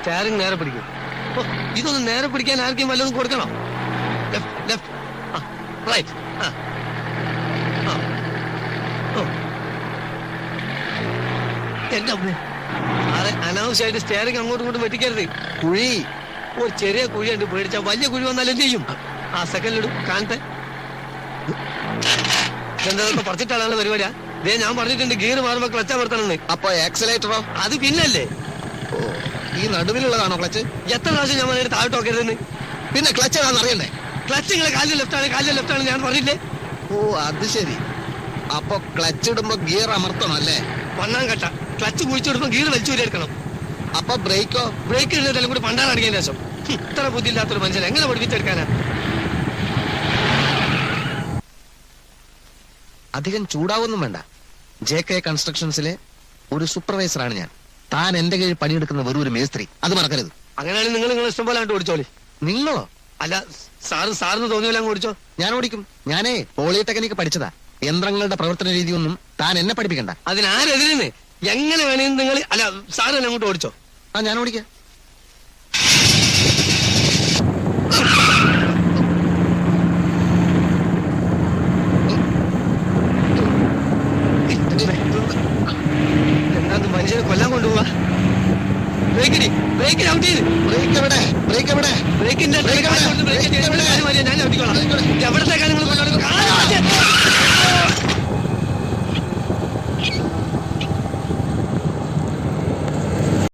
Steering നേരെ പിടിക്കും. ഇതൊന്നും നേരെ പിടിക്കാൻ ആർക്കും വല്ലതും കൊടുക്കണോ? Left left right. ആ. ആ. ഓ. എന്റെ അമ്മേ. സാറേ അനാവശ്യമായിട്ട് സ്റ്റാറിങ് അങ്ങോട്ടും ഇങ്ങോട്ടും വെട്ടിക്കരുത്. കുഴി. ഒരു ചെറിയ കുഴി ഉണ്ട് പേടിച്ചാൽ വലിയ കുഴി വന്നാൽ എന്ത് ചെയ്യും? ആ സെക്കൻഡിലിടും കാണട്ടെ. ഇതെന്താ പറഞ്ഞിട്ടാണ് പരിപാടിയാ? ദേ ഞാൻ പറഞ്ഞിട്ടുണ്ട് ഗിയർ മാറുമ്പോ ക്ലച്ച് അമർത്തണമെന്ന് അപ്പൊ ആക്സിലേറ്ററോ അത് പിന്നല്ലേ? ഈ നടുവിലുള്ളതാണോ ക്ലച്ച് എത്ര പ്രാവശ്യം ഞാൻ നേരെ താഴോട്ട് നോക്കരുതെന്ന് പിന്നെ ക്ലച്ച് ഏതാണെന്ന് അറിയണ്ടേ? ക്ലച്ച് നിങ്ങളെ കാലിൽ ലെഫ്റ്റ് ആണ് കാലിൽ ലെഫ്റ്റ് ആണ് ഞാൻ പറഞ്ഞില്ലേ? ഓ അത് ശരി. അപ്പൊ ക്ലച്ച് ഇടുമ്പോ ഗിയർ അമർത്തണം അല്ലേ? പണ്ണാൻ കട്ട. ക്ലച്ച് കുഴിച്ചിടുമ്പോ ഗിയർ വലിച്ചു എടുക്കണം. അപ്പൊ ബ്രേക്കോ ബ്രേക്ക് ഇടുന്നതെല്ലാം കൂടി പണ്ടാണ് അടങ്ങിയ ശേഷം. ഇത്ര ബുദ്ധിയില്ലാത്തൊരു മനുഷ്യൻ എങ്ങനെ പഠിപ്പിച്ചെടുക്കാനാ? അധികം ചൂടാവൊന്നും വേണ്ട. ജെ കെ കൺസ്ട്രക്ഷൻസിലെ ഒരു സൂപ്പർവൈസറാണ് ഞാൻ. താൻ എന്റെ കീഴിൽ പണിയെടുക്കുന്ന വെറും ഒരു മേസ്ത്രി. അത് മറക്കരുത്. അങ്ങനെയാണെങ്കിൽ നിങ്ങൾ നിങ്ങൾ ഇഷ്ടം പോലെ അങ്ങോട്ട് ഓടിച്ചോളി. നിങ്ങളോ? അല്ല സാറ് സാറിന് തോന്നിയല്ല അങ്ങ് ഓടിച്ചോ. ഞാൻ ഓടിക്കും. ഞാനേ പോളിടെക്നിക്ക് പഠിച്ചതാ. യന്ത്രങ്ങളുടെ പ്രവർത്തന രീതിയൊന്നും താൻ എന്നെ പഠിപ്പിക്കണ്ട. അതിനാരെതിരെ എങ്ങനെ വേണേലും നിങ്ങൾ അല്ല സാറ് തന്നെ അങ്ങോട്ട് ഓടിച്ചോ. ആ ഞാൻ ഓടിക്കാം എന്താ മനുഷ്യനെ കൊല്ലാൻ കൊണ്ടുപോവാ. ബ്രേക്കിന് ബ്രേക്കിന് ഔട്ട് ചെയ്ത്. ബ്രേക്ക് എവിടെ? ബ്രേക്ക് എവിടെ? ബ്രേക്കിന്റെ ബ്രേക്ക് എവിടെ? ഞാൻ ഔട്ടിക്കോളാം എവിടെ?